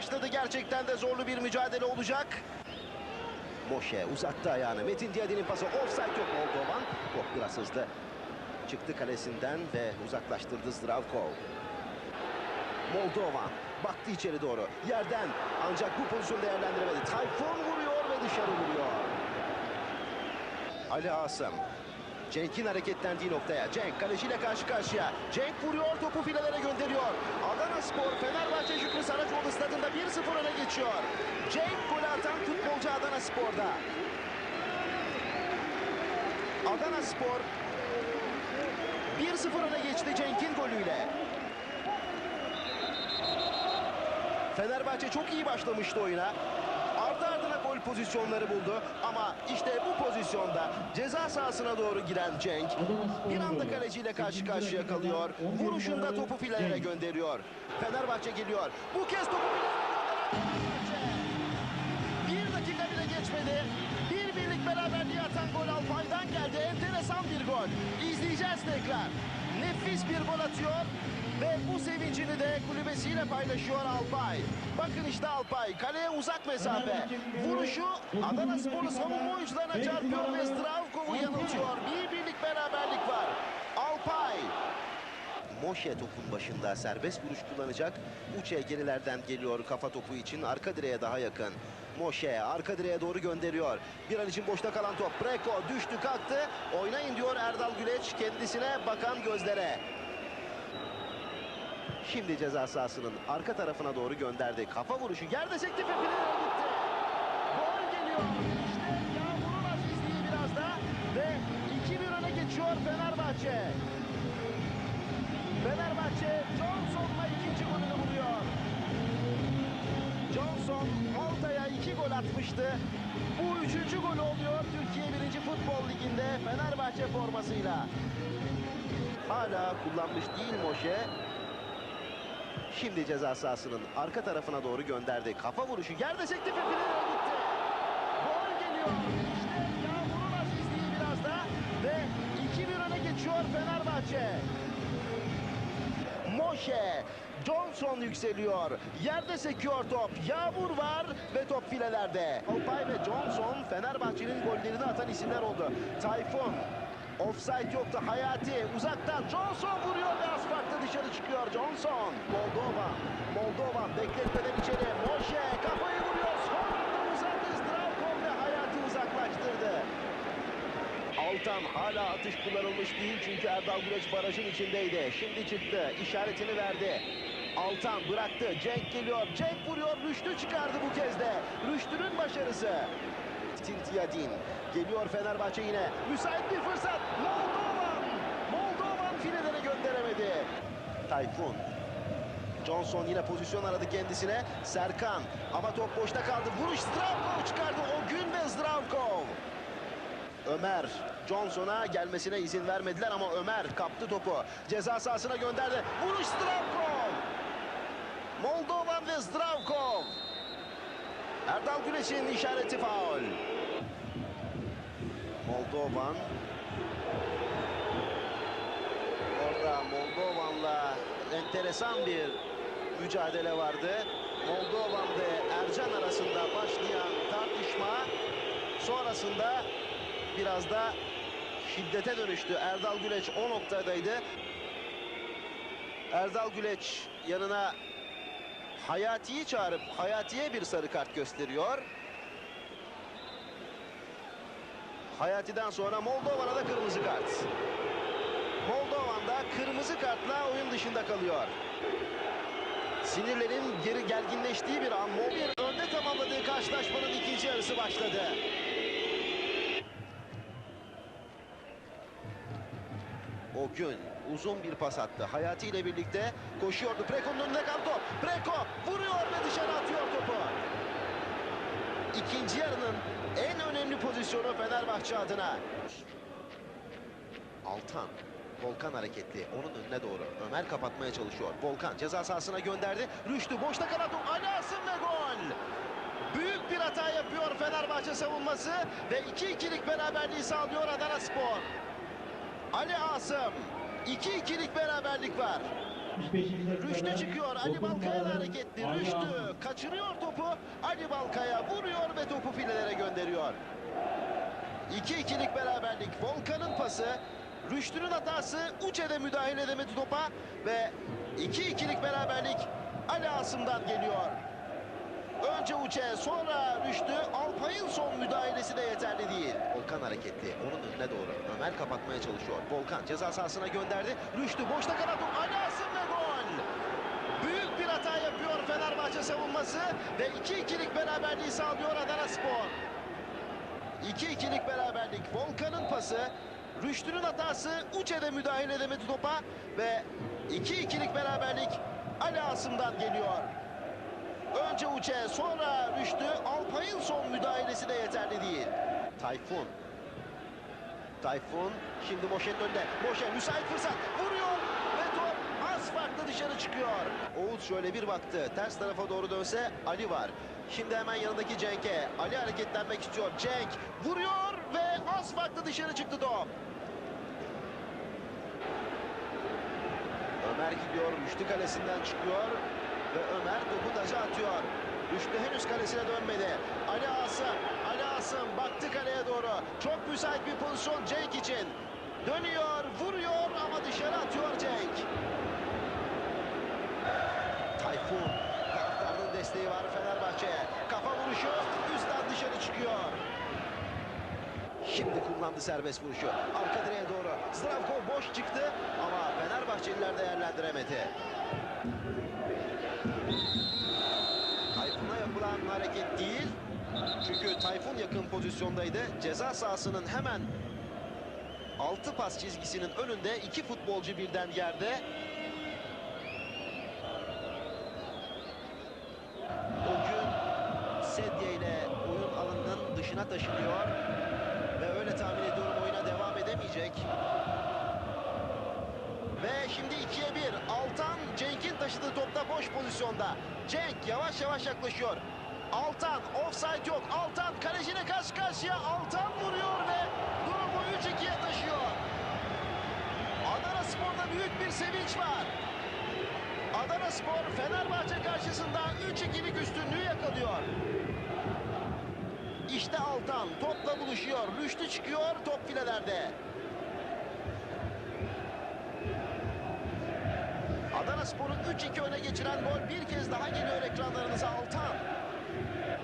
başladı. Gerçekten de zorlu bir mücadele olacak. Moşe uzattı ayağını. Metin Diyadi'nin pası offside yok Moldovan. Top biraz hızlı. Çıktı kalesinden ve uzaklaştırdı Zdravkov. Moldovan baktı içeri doğru. Yerden ancak bu pozisyonu değerlendiremedi. Tayfun vuruyor ve dışarı vuruyor. Ali Asım. Cenk'in hareketlendiği noktaya. Cenk kaleciyle karşı karşıya. Cenk vuruyor topu filelere gönderiyor. Adana Spor Fenerbahçe Şükrü Saracoğlu stadında 1-0 öne geçiyor. Cenk golü atan futbolcu Adana Spor'da. Adana Spor 1-0 öne geçti Cenk'in golüyle. Fenerbahçe çok iyi başlamıştı oyuna. Gol pozisyonları buldu ama işte bu pozisyonda ceza sahasına doğru giren Cenk bir anda kaleciyle karşı karşıya kalıyor. Vuruşunda topu filelere gönderiyor. Fenerbahçe geliyor. Bu kez topu Bir dakika bile geçmedi. Bir birlik beraberliği atan gol Alpay'dan geldi. Enteresan bir gol. İzleyeceğiz tekrar. Nefis bir gol atıyor. Ve bu sevincini de kulübesiyle paylaşıyor Alpay. Bakın işte Alpay. Kaleye uzak mesafe. Vuruşu Adana Spor'u savunma oyuncularına çarpıyor ve Stravkov'u yanıltıyor. Bir birlik beraberlik var. Alpay. Moşe topun başında serbest vuruş kullanacak. Uçe gerilerden geliyor kafa topu için. Arka direğe daha yakın. Moşe arka direğe doğru gönderiyor. Bir an için boşta kalan top. Breko düştü kalktı. Oynayın diyor Erdal Güleç kendisine bakan gözlere. Şimdi ceza sahasının arka tarafına doğru gönderdi. Kafa vuruşu yerde sekti ve fileye gitti. Gol geliyor. İşte Yağmur'un azizliği biraz da ve 2-1 öne geçiyor Fenerbahçe. Fenerbahçe Johnson'la ikinci golünü buluyor. Johnson Malta'ya iki gol atmıştı. Bu üçüncü gol oluyor Türkiye 1. Futbol Ligi'nde Fenerbahçe formasıyla. Hala kullanmış değil Moşe. Şimdi ceza sahasının arka tarafına doğru gönderdi. Kafa vuruşu yerde sekti ve fileye gitti. Gol geliyor. İşte Yağmur'un azizliği biraz da ve 2-1 öne geçiyor Fenerbahçe. Moşe. Johnson yükseliyor. Yerde sekiyor top. Yağmur var ve top filelerde. Alpay ve Johnson Fenerbahçe'nin gollerini atan isimler oldu. Tayfun. Offside yoktu. Hayati uzaktan Johnson vuruyor ve az dışarı çıkıyor Johnson. Moldova. Moldova bekletmeden içeri. Moşe kafayı vuruyor. Son anda uzattı. Zdravkov ve Hayati uzaklaştırdı. Altan hala atış kullanılmış değil çünkü Erdal Güleç barajın içindeydi. Şimdi çıktı, işaretini verdi. Altan bıraktı, Cenk geliyor, Cenk vuruyor, Rüştü çıkardı bu kez de. Rüştü'nün başarısı. Tintiyadin geliyor Fenerbahçe yine. Müsait bir fırsat. Moldovan. Moldovan filelere gönderemedi. Tayfun. Johnson yine pozisyon aradı kendisine. Serkan ama top boşta kaldı. Vuruş Zdravkov çıkardı. O gün ve Zdravkov. Ömer Johnson'a gelmesine izin vermediler ama Ömer kaptı topu. Ceza sahasına gönderdi. Vuruş Zdravkov. Moldovan ve Zdravkov. Erdal Güneş'in işareti faul. Moldovan. Orada Moldovan'la enteresan bir mücadele vardı. Moldovan ve Ercan arasında başlayan tartışma sonrasında biraz da şiddete dönüştü. Erdal Güleç o noktadaydı. Erdal Güleç yanına Hayati'yi çağırıp Hayati'ye bir sarı kart gösteriyor. Hayati'den sonra Moldovan'a da kırmızı kart. Moldovan da kırmızı kartla oyun dışında kalıyor. Sinirlerin geri gerginleştiği bir an Moldova önde tamamladığı karşılaşmanın ikinci yarısı başladı. O gün uzun bir pas attı. Hayati ile birlikte koşuyordu. Preko'nun önünde kaldı top. Preko vuruyor ve dışarı atıyor topu. İkinci yarının en önemli pozisyonu Fenerbahçe adına. Altan. Volkan hareketli. Onun önüne doğru. Ömer kapatmaya çalışıyor. Volkan ceza sahasına gönderdi. Rüştü boşta kalan top. Ali Asım ve gol. Büyük bir hata yapıyor Fenerbahçe savunması ve 2-2'lik beraberliği sağlıyor Adana Spor. Ali Asım 2-2'lik beraberlik var. 65. Rüştü çıkıyor. Ali Balkaya hareketli. Rüştü kaçırıyor topu. Ali Balkaya vuruyor ve topu filelere gönderiyor. 2-2'lik beraberlik. Volkan'ın pası. Rüştü'nün hatası. Uçe'de müdahale edemedi topa. Ve 2-2'lik beraberlik Ali Asım'dan geliyor. Önce Uçe sonra Rüştü. Alpay'ın son müdahalesi de yeterli değil. Volkan hareketli. Onun önüne doğru. Ömer kapatmaya çalışıyor. Volkan ceza sahasına gönderdi. Rüştü boşta kanat. Ali Asım ve gol. Büyük bir hata yapıyor Fenerbahçe savunması ve 2-2'lik beraberliği sağlıyor Adana Spor. 2-2'lik beraberlik. Volkan'ın pası. Rüştü'nün hatası. Uçe'de müdahale edemedi topa ve 2-2'lik beraberlik Ali Asım'dan geliyor. Önce Uçe sonra Rüştü. Alpay'ın son müdahalesi de yeterli değil. Tayfun. Tayfun şimdi Moşe'nin önünde. Moşe müsait fırsat vuruyor ve top az farklı dışarı çıkıyor. Oğuz şöyle bir baktı. Ters tarafa doğru dönse Ali var. Şimdi hemen yanındaki Cenk'e. Ali hareketlenmek istiyor. Cenk vuruyor ve az farklı dışarı çıktı top. Ömer gidiyor. Rüştü kalesinden çıkıyor. Ve Ömer topu taca atıyor. Rüştü henüz kalesine dönmedi. Ali Asım. Ali Asım baktı kaleye doğru. Çok müsait bir pozisyon Cenk için. Dönüyor, vuruyor ama dışarı atıyor Cenk. Tayfun. Taraftarın desteği var Fenerbahçe'ye. Kafa vuruşu üstten dışarı çıkıyor. Şimdi kullandı serbest vuruşu. Arka direğe doğru. Zdravkov boş çıktı Fenerbahçeliler değerlendiremedi. Tayfun'a yapılan hareket değil. Çünkü Tayfun yakın pozisyondaydı. Ceza sahasının hemen altı pas çizgisinin önünde iki futbolcu birden yerde. O gün sedye ile oyun alanının dışına taşınıyor. Ve öyle tahmin ediyorum oyuna devam edemeyecek. Ve şimdi 2'ye 1. Altan Cenk'in taşıdığı topta boş pozisyonda. Cenk yavaş yavaş yaklaşıyor. Altan offside yok. Altan kalecine karşı karşıya. Altan vuruyor ve durumu 3-2'ye taşıyor. Adana Spor'da büyük bir sevinç var. Adana Spor Fenerbahçe karşısında 3-2'lik üstünlüğü yakalıyor. İşte Altan topla buluşuyor. Rüştü çıkıyor top filelerde. Spor'un 3-2 öne geçiren gol bir kez daha geliyor ekranlarınıza Altan.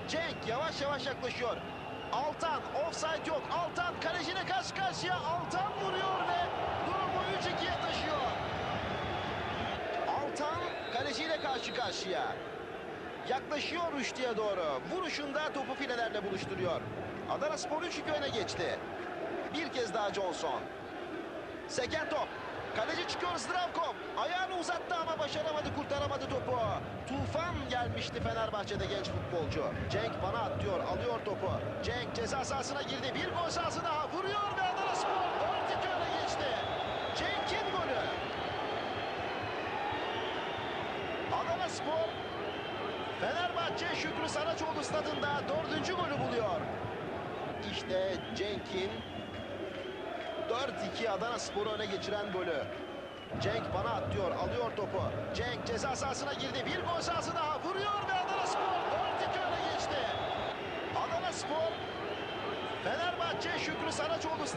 Cenk yavaş yavaş yaklaşıyor. Altan offside yok. Altan kalecine karşı karşıya. Altan vuruyor ve durumu 3-2'ye taşıyor. Altan kaleciyle karşı karşıya. Yaklaşıyor Rüştü'ye doğru. Vuruşunda topu filelerle buluşturuyor. Adana Spor 3-2 öne geçti. Bir kez daha Johnson. Seken top. Kaleci çıkıyor Zdravkov. Ayağını uzattı ama başaramadı, kurtaramadı topu. Tufan gelmişti Fenerbahçe'de genç futbolcu. Cenk bana at diyor, alıyor topu. Cenk ceza sahasına girdi. Bir gol sahası daha vuruyor ve Adana Spor 4-2 öne geçti. Cenk'in golü. Adana Spor Fenerbahçe Şükrü Saraçoğlu stadında dördüncü golü buluyor. İşte Cenk'in 4-2 Adana Spor'u öne geçiren golü. Cenk bana at diyor, alıyor topu. Cenk ceza sahasına girdi. Bir gol sahası daha vuruyor ve Adana Spor 4-2 öne geçti. Adana Spor Fenerbahçe Şükrü Saraçoğlu